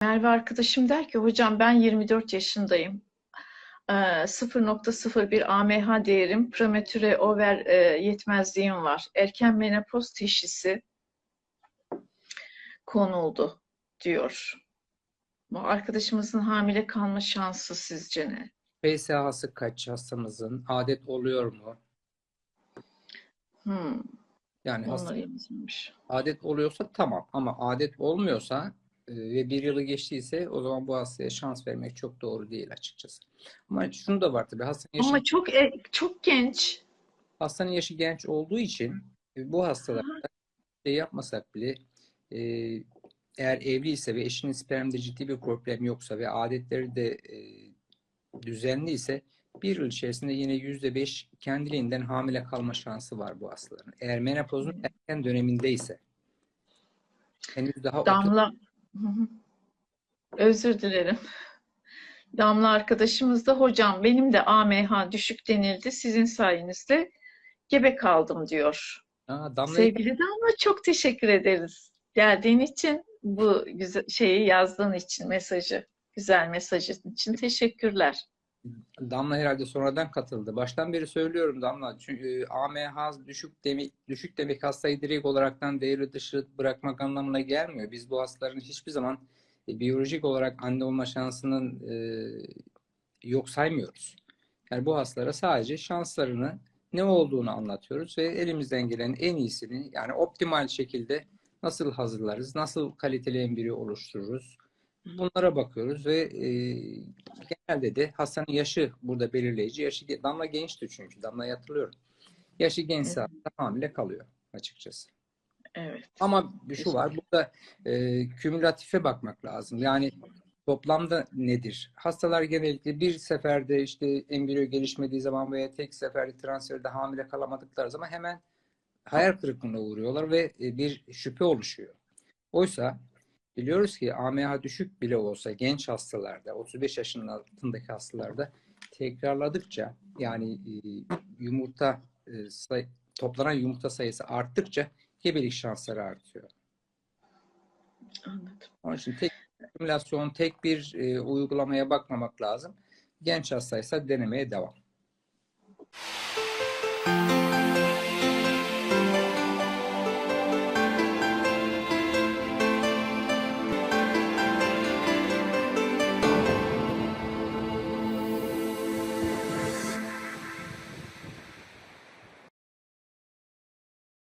Merve arkadaşım der ki hocam ben 24 yaşındayım. Ee, 0.01 AMH değerim, prematüre over e, yetmezliğim var. Erken menopoz teşhisi konuldu diyor. Bu arkadaşımızın hamile kalma şansı sizce ne? PSA'sı kaç hastamızın? Adet oluyor mu? Hmm, Yani hasta adet oluyorsa tamam ama adet olmuyorsa ve bir yılı geçtiyse o zaman bu hastaya şans vermek çok doğru değil açıkçası. Ama şunu da var tabii hastanın yaşı, Ama çok e, çok genç. hastanın yaşı genç olduğu için e, bu hastalarda şey yapmasak bile e, eğer evliyse ve eşinin spermde ciddi bir problem yoksa ve adetleri de e, düzenliyse bir yıl içerisinde yine yüzde beş kendiliğinden hamile kalma şansı var bu hastaların. Eğer menopozun erken dönemindeyse henüz daha Damla hı. özür dilerim. Damla arkadaşımız da hocam benim de AMH düşük denildi. Sizin sayenizde gebe kaldım diyor. Aa, Damla Sevgili Damla çok teşekkür ederiz. Geldiğin için bu güzel şeyi yazdığın için mesajı, güzel mesajın için teşekkürler. Damla herhalde sonradan katıldı. Baştan beri söylüyorum Damla. Çünkü AMH düşük demek düşük demek hastayı direkt olaraktan devre dışı bırakmak anlamına gelmiyor. Biz bu hastaların hiçbir zaman e, biyolojik olarak anne olma şansının e, yok saymıyoruz. Yani bu hastalara sadece şanslarını ne olduğunu anlatıyoruz ve elimizden gelen en iyisini yani optimal şekilde nasıl hazırlarız, nasıl kaliteli embriyo oluştururuz, Bunlara bakıyoruz ve e, genelde de hastanın yaşı burada belirleyici. Yaşı Damla gençti çünkü. Damla'yı hatırlıyorum. Yaşı gençse hasta hamile kalıyor açıkçası. Evet. Ama şu var, burada e, kümülatife bakmak lazım. Yani toplamda nedir? Hastalar genellikle bir seferde işte embriyo gelişmediği zaman veya tek seferde transferde hamile kalamadıkları zaman hemen hayal kırıklığına uğruyorlar ve e, bir şüphe oluşuyor. Oysa biliyoruz ki AMH düşük bile olsa genç hastalarda, 35 yaşının altındaki hastalarda tekrarladıkça yani e, yumurta e, say- toplanan yumurta sayısı arttıkça gebelik şansları artıyor. Anladım. Onun için tek simülasyon, tek bir e, uygulamaya bakmamak lazım. Genç hastaysa denemeye devam.